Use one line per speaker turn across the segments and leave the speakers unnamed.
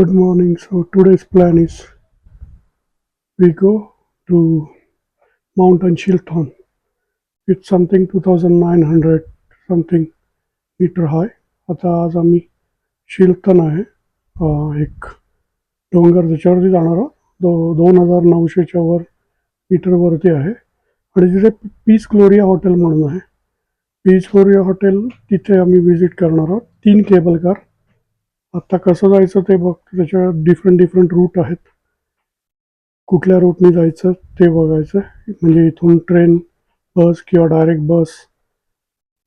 Good morning. So today's plan is we go to Mountain Shilton. It's something 2,900 something meter high. आता आज आम्ही Shilton आहे एक डोंगर त्याच्यावरती जाणार आहोत दो दोन हजार नऊशेच्या वर मीटरवरती आहे आणि तिथे पीस ग्लोरिया हॉटेल म्हणून आहे पीस ग्लोरिया हॉटेल तिथे आम्ही व्हिजिट करणार आहोत तीन केबल कार आत्ता कसं जायचं ते बघ त्याच्या डिफरंट डिफरंट रूट आहेत कुठल्या रूटने जायचं ते बघायचं म्हणजे इथून ट्रेन बस किंवा डायरेक्ट बस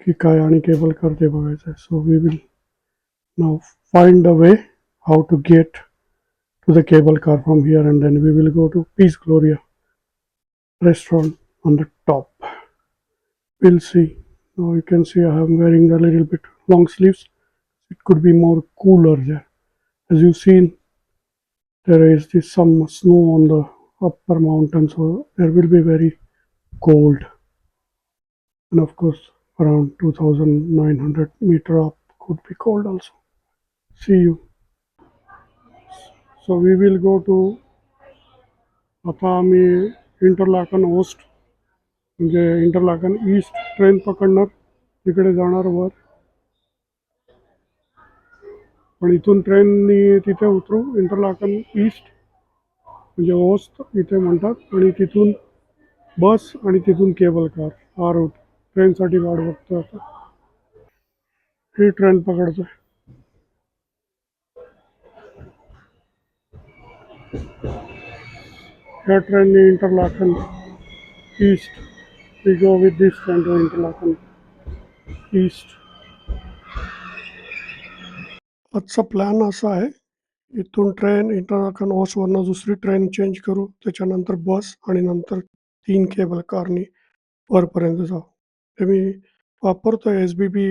की काय आणि केबल कार ते बघायचं आहे so we will now find the way how to get to the cable car from here and then we will go to Piz Gloria restaurant on the top. We'll see. Now you can see I am wearing a little bit long sleeves. It could be more cooler there. As you've seen, there is this some snow on the upper mountain, so there will be very cold. And of course, around 2,900 meter up could be cold also. See you. So we will go to आता आम्ही Interlaken ओस्ट म्हणजे Interlaken east train पकडणार तिकडे जाणार वर पण इथून ट्रेननी तिथे उतरू इंटरलाकन ईस्ट म्हणजे ओस्त इथे म्हणतात आणि तिथून बस आणि तिथून केबल कार हा रूट ट्रेनसाठी वाट बघतो आता. ही ट्रेन पकडतोय. ह्या ट्रेनने Interlaken East we go with this train to Interlaken East. आजचा प्लॅन असा आहे इथून ट्रेन इंटरलाकन ओसवरनं दुसरी ट्रेन चेंज करू त्याच्यानंतर बस आणि नंतर तीन केबल कारनी वरपर्यंत जाऊ. ते मी वापरतो S B B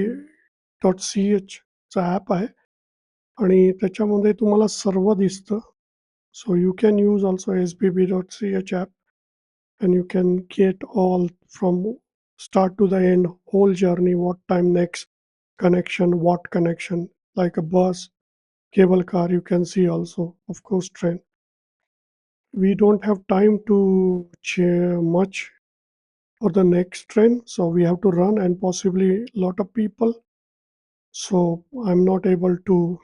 dot C एचचा app आहे आणि त्याच्यामध्ये तुम्हाला सर्व दिसतं. So you can use also S B B dot C H app and you can get all from start to the end whole journey what time next connection what connection like a bus cable car you can see also of course train we don't have time to share much for the next train so we have to run and possibly lot of people so i'm not able to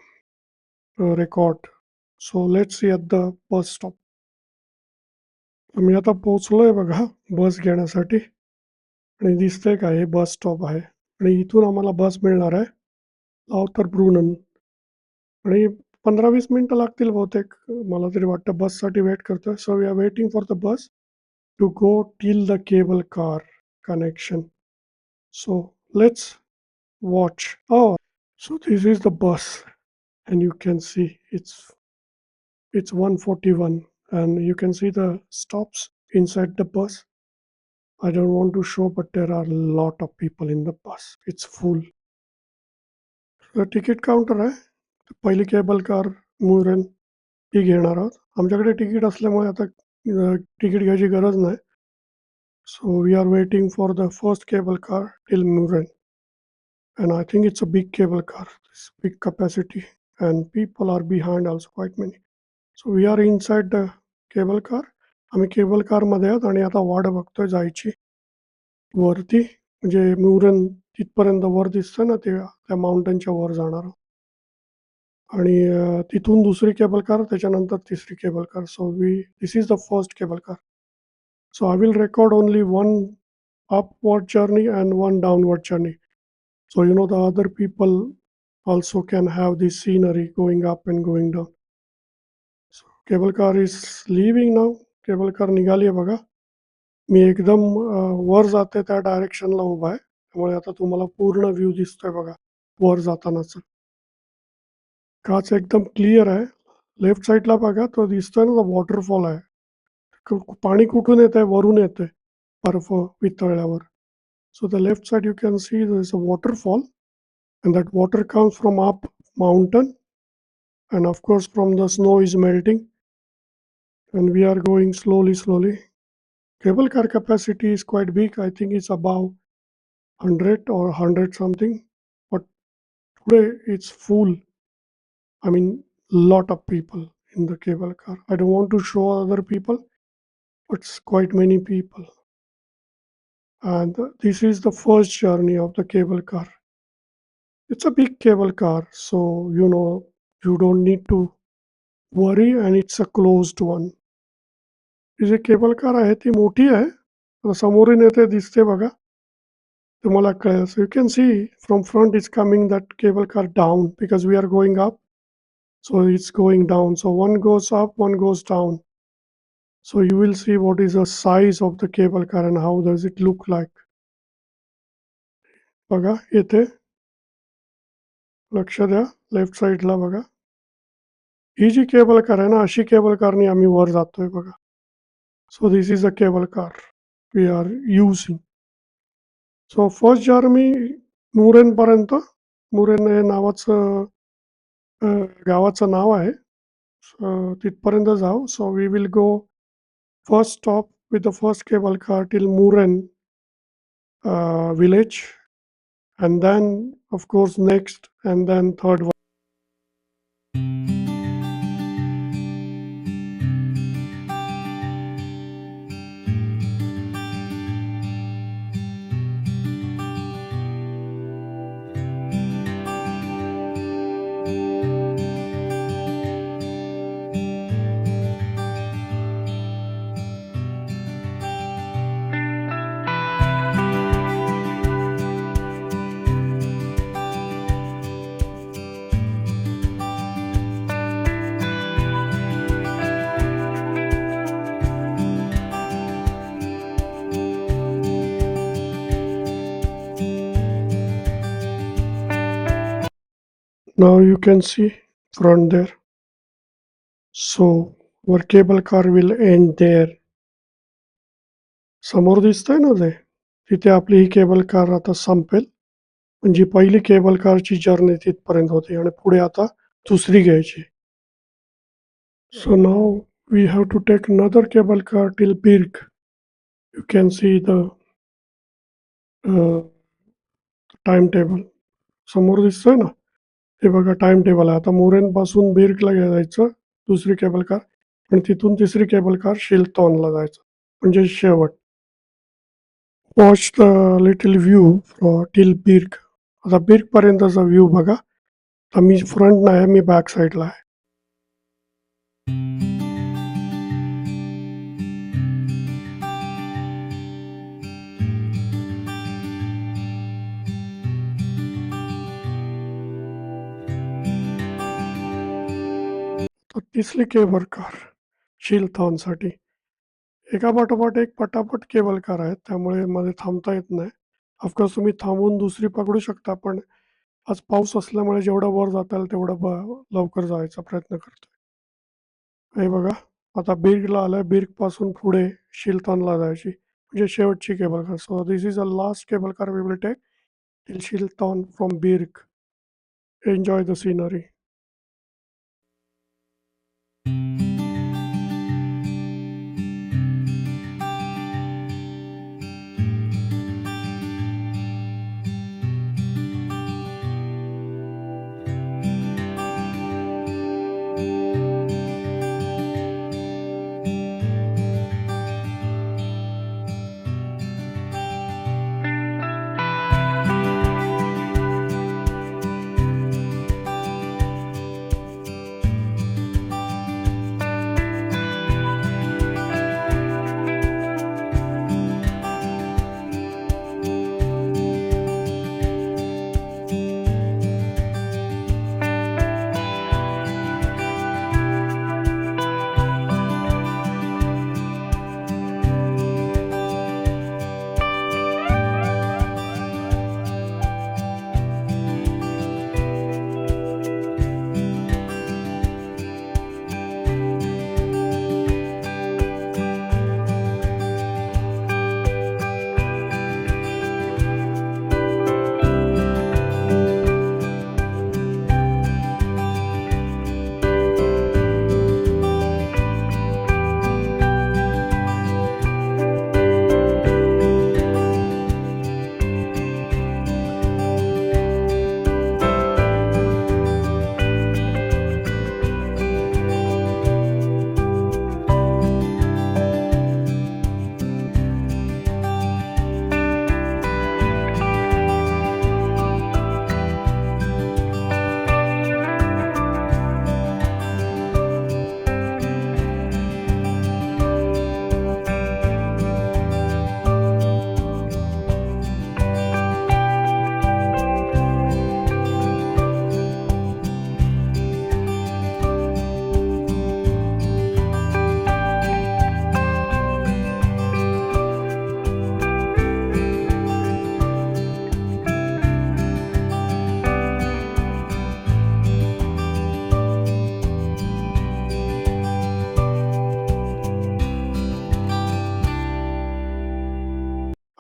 uh, record so let's see at the bus stop आम्ही आता पोहोचलोय बघा बस घेण्यासाठी आणि दिसतंय का हे bus stop आहे आणि इथून आम्हाला बस मिळणार आहे लावतर ब्रुनन आणि पंधरा वीस मिनटं लागतील बहुतेक मला तरी वाटतं बससाठी वेट करतोय so we are waiting for the bus to go till the cable car connection so let's watch oh so this is the bus and you can see it's it's 141 and you can see the stops inside the bus i don't want to show but there are a lot of people in the bus it's full Ticket counter आहे. पहिली cable car Morena ती घेणार आहोत. आमच्याकडे ticket असल्यामुळे आता ticket घ्यायची गरज नाही. So we are waiting for the first cable car till Murren and I think it's a big cable car big big and people are behind also quite many so we are are the cable car आम्ही cable कारमध्ये आहोत आणि आता वाट बघतोय जायची. वरती म्हणजे म्युरन तिथपर्यंत वर दिसतं ना ते त्या माउंटनच्या वर जाणार आहोत. आणि अं, तिथून दुसरी केबल कार त्याच्यानंतर तिसरी cable car so we this is the first cable car so I will record only one upward journey and one downward journey so you know the other people also can have this scenery going up and going down so cable car is leaving now cable car निघाली आहे बघा मी एकदम वर जाते त्या डायरेक्शनला उभा आहे त्यामुळे आता तुम्हाला पूर्ण व्ह्यू दिसतोय बघा वर जातानाचा काच एकदम क्लिअर आहे लेफ्ट साईडला बघा तो दिसतोय ना वॉटरफॉल आहे पाणी कुठून येत आहे वरून येत आहे बर्फ वितळल्यावर so the left side you can see is a waterfall and that water comes from up mountain and of course from the snow is melting and we are going slowly slowly Cable car capacity is quite big. I think it's above 100 or 100 something but today it's full. I mean lot of people in the cable car. I don't want to show other people, but it's quite many people. And this is the first journey of the cable car. It's a big cable car, so you know you don't need to worry, and it's a closed one. ही जी cable car आहे ती मोठी आहे. समोरून येते दिसते बघा. तुम्हाला कळेल. So you can see from front is coming that cable car down because we are going up so it's going down. So one goes up one goes down. So you will see what is the size of the cable car and how does it look like. बघा येथे. लक्ष द्या. Left साईडला बघा. ही जी cable car आहे ना अशी केबल कारनी आम्ही वर जातोय बघा. so this is a cable car we are using so first जार मी मुरेनपर्यंत मुरेन हे नावाचं अं, गावाचं नाव आहे So, तिथपर्यंत जाऊ so we will go first stop with the first cable car till Murren village and then of course next and then third one now you can see front there so our cable car will end there समोर दिसतंय ना ते तिथे आपली ही cable car आता संपेल म्हणजे पहिली केबल कारची जर्नी तिथपर्यंत होती आणि पुढे आता दुसरी घ्यायची so now we have to take another cable car till Birg you can see the time table समोर दिसतोय ना हे बघा टाइम टेबल आहे. आता मोरेनपासून बिर्गला जायचं दुसरी केबल कार आणि तिथून तिसरी केबल कार शिलतॉनला जायचं. म्हणजे शेवट. Watch the little view till Birg आता बिर्ग पर्यंतचा व्ह्यू बघा. आता मी फ्रंट नाही मी बॅक साईडला आहे. तर तिसरी केबल कार शिलथॉनसाठी एका पाठोपाठ एक पटापट केबल कार आहेत त्यामुळे मध्ये थांबता येत नाही. ऑफकोर्स तुम्ही थांबून दुसरी पकडू शकता पण आज पाऊस असल्यामुळे जेवढं वर जाता येईल तेवढं लवकर जायचा प्रयत्न करतोय. हे बघा आता बिर्गला आलं बिर्गपासून पुढे शिलथॉनला जायची. म्हणजे शेवटची cable car. So this is a last cable car we will take till Schilthorn from Birg enjoy the scenery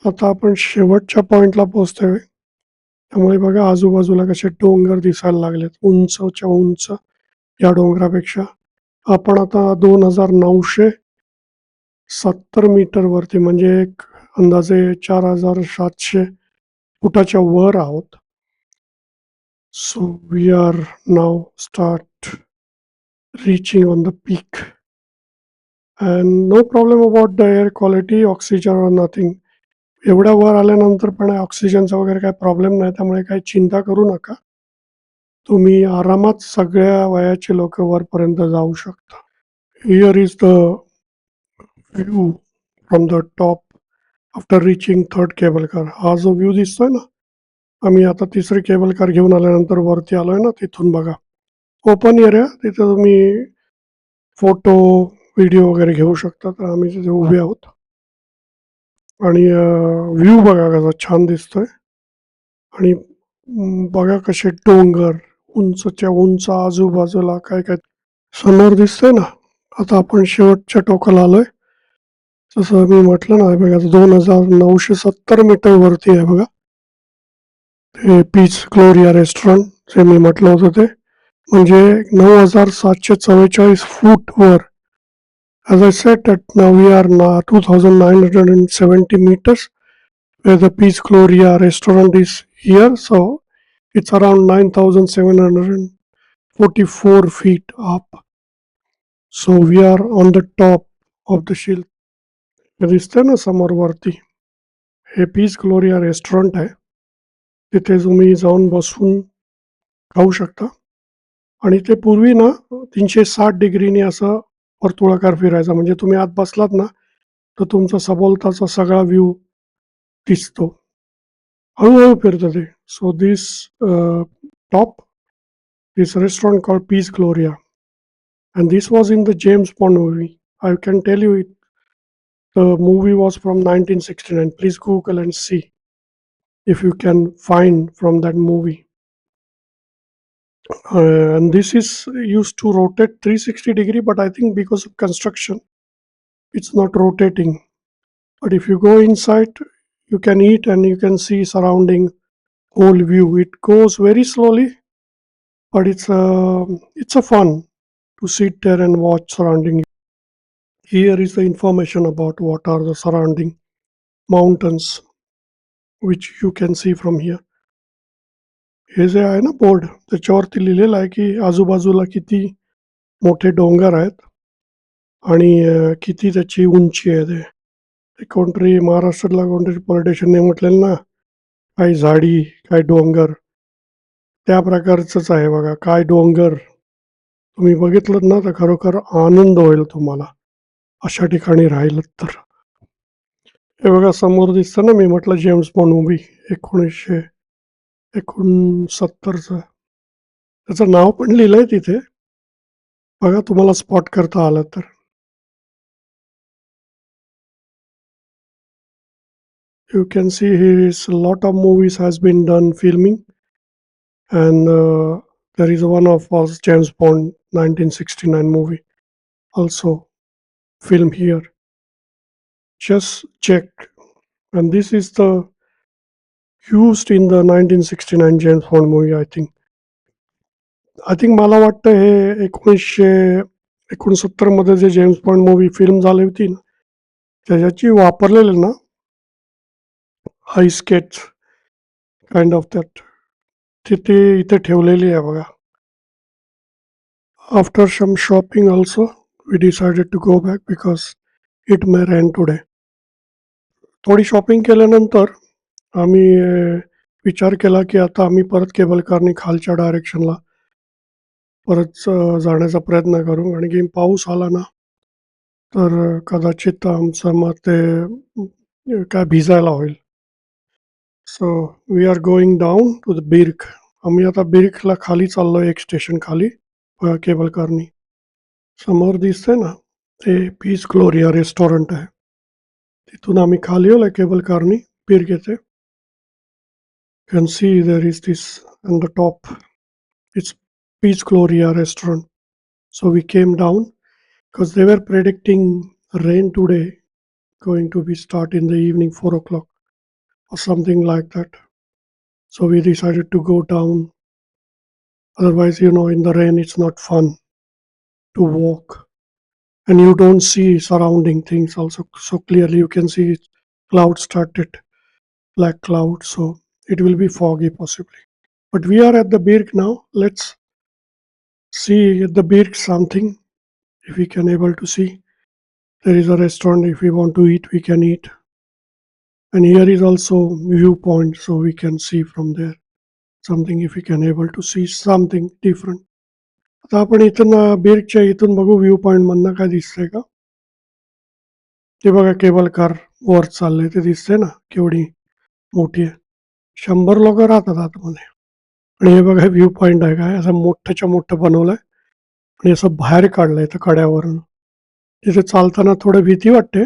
आता आपण शेवटच्या पॉइंटला पोहोचतोय. त्यामुळे बघा आजूबाजूला कसे डोंगर दिसायला लागलेत. उंचच्या उंच या डोंगरापेक्षा. आपण आता दोन हजार नऊशे सत्तर मीटर वरती म्हणजे एक अंदाजे चार हजार सातशे फुटाच्या वर आहोत. So we are now start reaching on the peak. And no problem about the air quality oxygen or nothing. एवढ्या वर आल्यानंतर पण ऑक्सिजनचा वगैरे काही प्रॉब्लेम नाही त्यामुळे काही चिंता करू नका. तुम्ही आरामात सगळ्या वयाचे लोक वरपर्यंत जाऊ शकता. Here is the view from the top after reaching third cable car हा जो व्ह्यू दिसतोय ना आम्ही आता तिसरी केबल कार घेऊन आल्यानंतर वरती आलोय ना तिथून बघा. ओपन एरिया तिथे तुम्ही फोटो व्हिडिओ वगैरे घेऊ शकता तर आम्ही तिथे उभे आहोत. आणि व्ह्यू बघा कसा छान दिसतोय. आणि बघा कसे डोंगर उंचच्या उंच आजूबाजूला काय काय समोर दिसतंय ना. आता आपण शेवटच्या टोकाला आलोय. जसं मी म्हटलं ना बघा दोन हजार नऊशे सत्तर मीटर वरती आहे बघा. ते पीच ग्लोरिया रेस्टॉरंट जे मी म्हटलं होतं ते. म्हणजे नऊ हजार सातशे चव्वेचाळीस फूट वर As I said that now we are now 2970 meters where the Peace Gloria restaurant is here. So it's around 9744 feet up. So we are on the top of the shield. हे दिसतंय ना समोर वरती हे पीस ग्लोरिया रेस्टॉरंट आहे तिथे तुम्ही जाऊन बसून खाऊ शकता आणि ते पूर्वी ना तीनशे साठ डिग्रीने असं वर्तुळाकार फिरायचा म्हणजे तुम्ही आत बसलात ना तर तुमचा सभोवताचा सगळा व्ह्यू दिसतो हळूहळू फिरतं ते so this top this restaurant call Piz Gloria and this was in the James Bond movie I can tell you it the movie was from nineteen sixty nine please Google and see if you can find from that movie. uh, and this is used to rotate 360 degree, but I think because of construction, it's not rotating. But if you go inside, you can eat and you can see surrounding whole view. It goes very slowly, but it's a it's a fun to sit there and watch surrounding. Here is the information about what are the surrounding mountains which you can see from here. हे जे आहे ना board त्याच्यावरती लिहिलेलं आहे की आजूबाजूला किती मोठे डोंगर आहेत आणि किती त्याची उंची आहे ते. ते कोणतरी महाराष्ट्रातला कोणतरी पॉलिटिशियनने म्हटलेलं ना काही झाडी काय डोंगर. त्या प्रकारचंच आहे बघा काय डोंगर. तुम्ही बघितलं ना तर खरोखर आनंद होईल तुम्हाला. अशा ठिकाणी राहिलं तर. हे बघा समोर दिसतं ना मी म्हटलं जेम्स बॉन्ड मूवी एकोणीसशे एकोणसत्तरचं त्याचं नाव पण लिहिलंय तिथे बघा तुम्हाला स्पॉट करता आलं तर you can see here is a lot of movies has been done filming and uh, there is one of us james bond 1969 movie also filmed here just check and this is the used in the 1969 james bond movie i think I think मला वाटतं हे एकोणीसशे एकोणसत्तर मध्ये जे James Bond movie film झाली होती ना त्याच्याची वापरलेली ना हाय स्केच काइंड ऑफ दॅट तिथे इथे ठेवलेली आहे बघा after some shopping also we decided to go back because it may rain today थोडी शॉपिंग केल्यानंतर आम्ही विचार केला की आता आम्ही परत केबल कारने खालच्या डायरेक्शनला परत जाण्याचा प्रयत्न करू. आणि की पाऊस आला ना तर कदाचित आमचं मग ते काय भिजायला होईल. So we are going down to the Birg आम्ही आता बिर्कला खाली चाललो एक स्टेशन खाली केबल कारनी. समोर दिसतंय ना ते पीस ग्लोरिया रेस्टॉरंट आहे. तिथून आम्ही खाली आलो केबल कारनी बिर्क येते can see there is this on the top it's peach gloria restaurant so we came down because they were predicting rain today going to be start in the evening four o'clock or something like that. So we decided to go down. Otherwise, you know, in the rain, it's not fun to walk. And you don't see surrounding things also so clearly. You can see clouds started, black clouds. So it will be foggy possibly. But we are at the Birk now. Let's see at the Birk something if we can able to see. There is a restaurant. If we want to eat, we can eat. And here is also viewpoint, so we can see from there something if we can able to see something different. आता आपण इथून अं, बीरच्या इथून बघू view point मधनं काय दिसतंय का ते बघा केबल कार वर चाललंय ते दिसतंय ना केवढी मोठी आहे शंभर लोक राहतात आतमध्ये. आणि हे बघा व्ह्यू पॉईंट आहे काय असं मोठ्याच्या मोठं बनवलंय. आणि असं बाहेर काढलंय इथं कड्यावरून. तिथे चालताना थोडं भीती वाटते.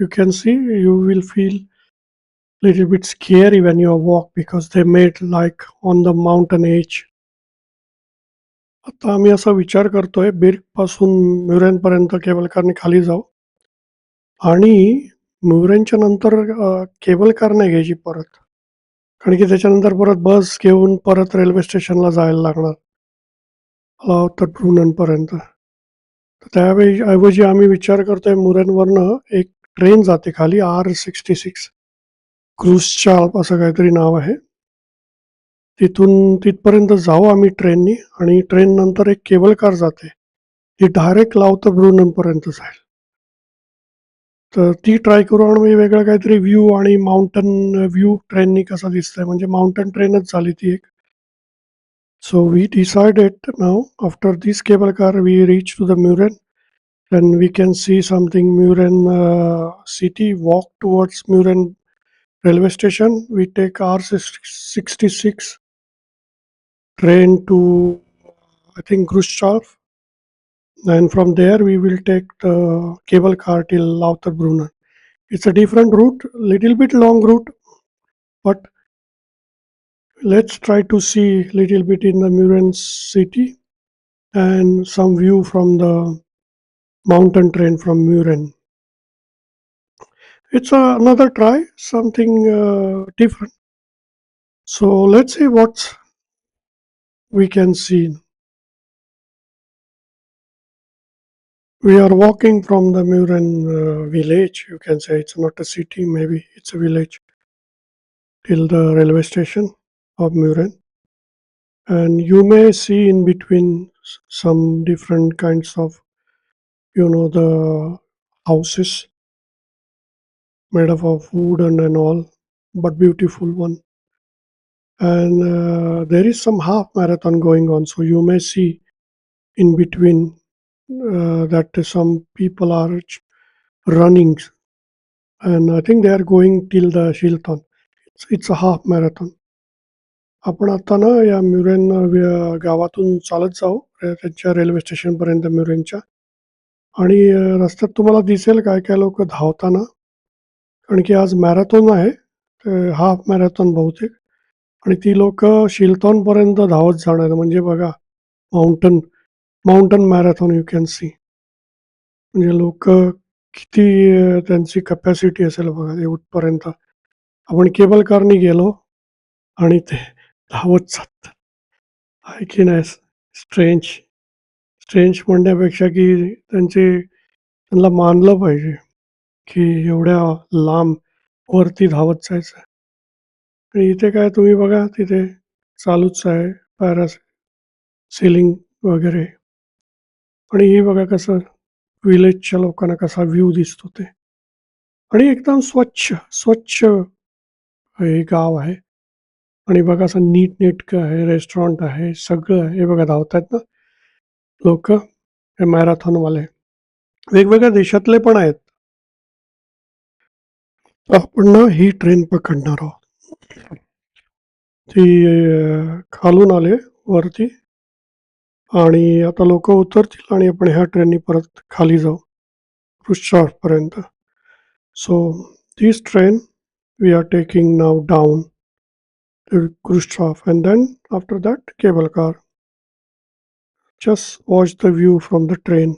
You can see you will feel little bit scary when you walk because they made like on the mountain edge. आता आम्ही असा विचार करतोय बिर्कपासून म्युरेनपर्यंत केबल कारने खाली जाऊ. आणि म्युरेनच्या नंतर केबल कार नाही घ्यायची परत. कारण की त्याच्यानंतर परत बस घेऊन परत रेल्वे स्टेशनला जायला लागणार. तर वाटतं तर त्यावेळी ऐवजी आम्ही विचार करतोय मुरेनवरनं एक ट्रेन जाते खाली आर सिक्स्टी सिक्स. क्रूजच्या असं काहीतरी नाव आहे. तिथून तिथपर्यंत जाऊ आम्ही ट्रेननी आणि ट्रेन नंतर एक केबल कार जाते. ती डायरेक्ट लावतं ब्रुननपर्यंत जाईल. तर ती ट्राय करू आणि म्हणजे वेगळं काहीतरी व्ह्यू आणि माउंटन व्ह्यू ट्रेननी कसा दिसतंय म्हणजे माउंटन ट्रेनच झाली ती एक so we decided now after this cable car we reach to the Murren and we can see something Muren uh, city walk towards Muren railway station. We take R66 train to, I think, Khrushchev. And from there, we will take the cable car till Lauterbrunnen. It's a different route, little bit long route, but let's try to see little bit in the Muren city and some view from the mountain train from Muren. It's a, another try, something uh, different. So let's see what we can see. We are walking from the Muren uh, village. You can say it's not a city, maybe it's a village, till the railway station of Muren. And you may see in between some different kinds of, you know, the houses made up of wood and, and all, but beautiful one. And uh, there is some half marathon going on, so you may see in between that some people are ch- running, and I think they are going till the Shilton. It's, it's a half marathon. आपण आता ना या म्युरेन अ, गावातून चालत जाऊ अ, त्यांच्या railway स्टेशनपर्यंत म्युरेनच्या आणि अ, रस्त्यात तुम्हाला दिसेल काय काय लोक धावताना कारण की आज मॅरेथॉन आहे हाफ मॅरेथॉन बहुतेक आणि ती लोक शिल्थॉन पर्यंत धावत जाणार म्हणजे बघा mountain Mountain marathon you can see म्हणजे लोक किती त्यांची कपॅसिटी असेल बघा एवढपर्यंत. आपण केबल कारने गेलो आणि ते धावत जात आहे की नाही? स्ट्रेंज स्ट्रेंज म्हणण्यापेक्षा की त्यांचे त्यांना मानलं पाहिजे की एवढ्या लांब वरती धावत जायचं. आणि इथे काय तुम्ही बघा तिथे चालूच आहे. पॅरास सेलिंग वगैरे. आणि हे बघा कसं विलेजच्या लोकांना कसा व्ह्यू दिसतो ते। आणि एकदम स्वच्छ स्वच्छ हे गाव आहे आणि बघा असं नीट नेटकं आहे रेस्टॉरंट आहे सगळं आहे हे बघा धावतात ना। लोक हे मॅरेथॉनवाले वेगवेगळ्या देशातले पण आहेत। आपण ना ही ट्रेन पकडणार आहोत. ती अं, खालून आले वरती. आणि आता लोक उतरतील आणि आपण ह्या ट्रेननी परत खाली जाऊ Khrushchev पर्यंत so this train we are taking now down to Khrushchev and then after that cable car. Just watch the view from the train.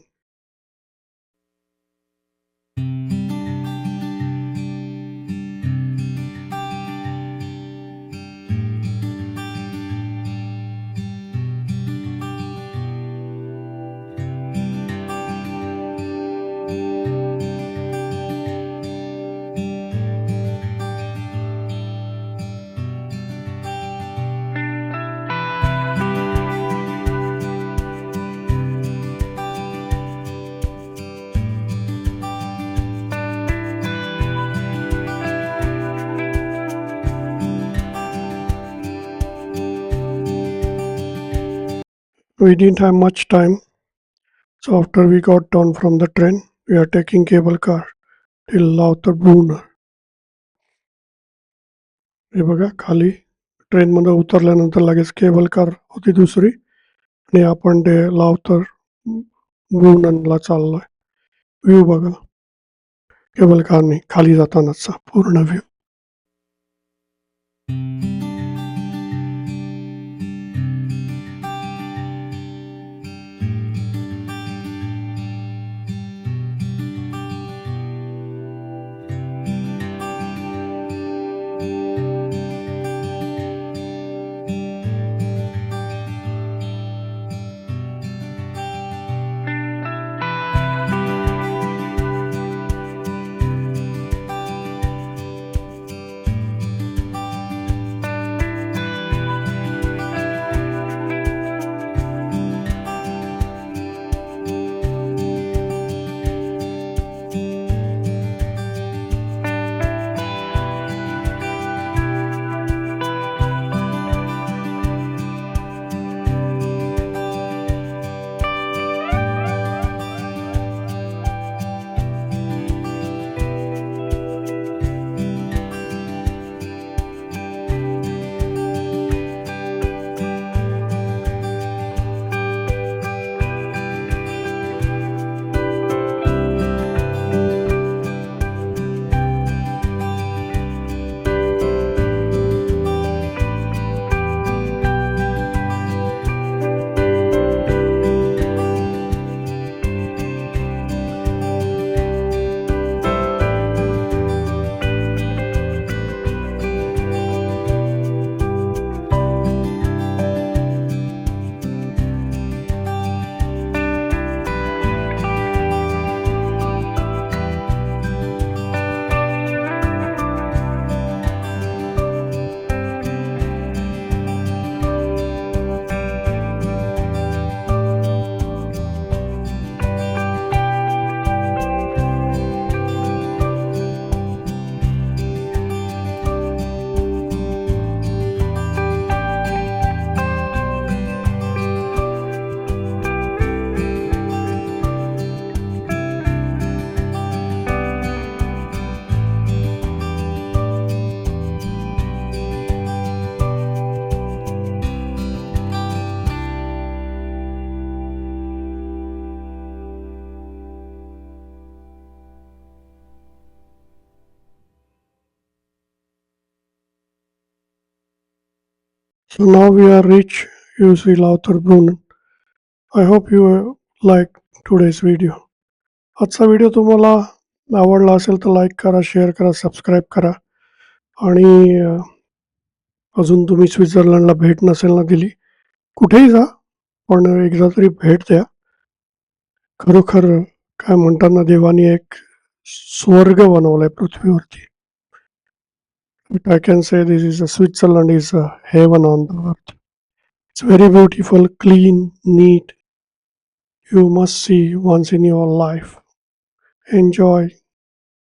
We didn't have much time. So after we got down from the train, we are taking cable car till Lauterbrunnen. हे बघा खाली ट्रेनमध्ये उतरल्यानंतर लगेच cable car होती दुसरी आणि आपण ते लावतर ब्रुननला चाललोय व्ह्यू बघा केबल कारने खाली जातानाचा पूर्ण view So now we are rich you see Lauterbrunnen. I hope you like today's video. आजचा व्हिडिओ तुम्हाला आवडला असेल तर लाईक करा शेअर करा सबस्क्राईब करा आणि अजून तुम्ही स्वित्झर्लंडला भेट नसेल ना दिली कुठेही जा पण एकदा तरी भेट द्या खरोखर काय म्हणताना देवाने एक स्वर्ग बनवलाय पृथ्वीवरती I can say this is a Switzerland is a heaven on the earth. It's very beautiful, clean, neat. You must see once in your life. Enjoy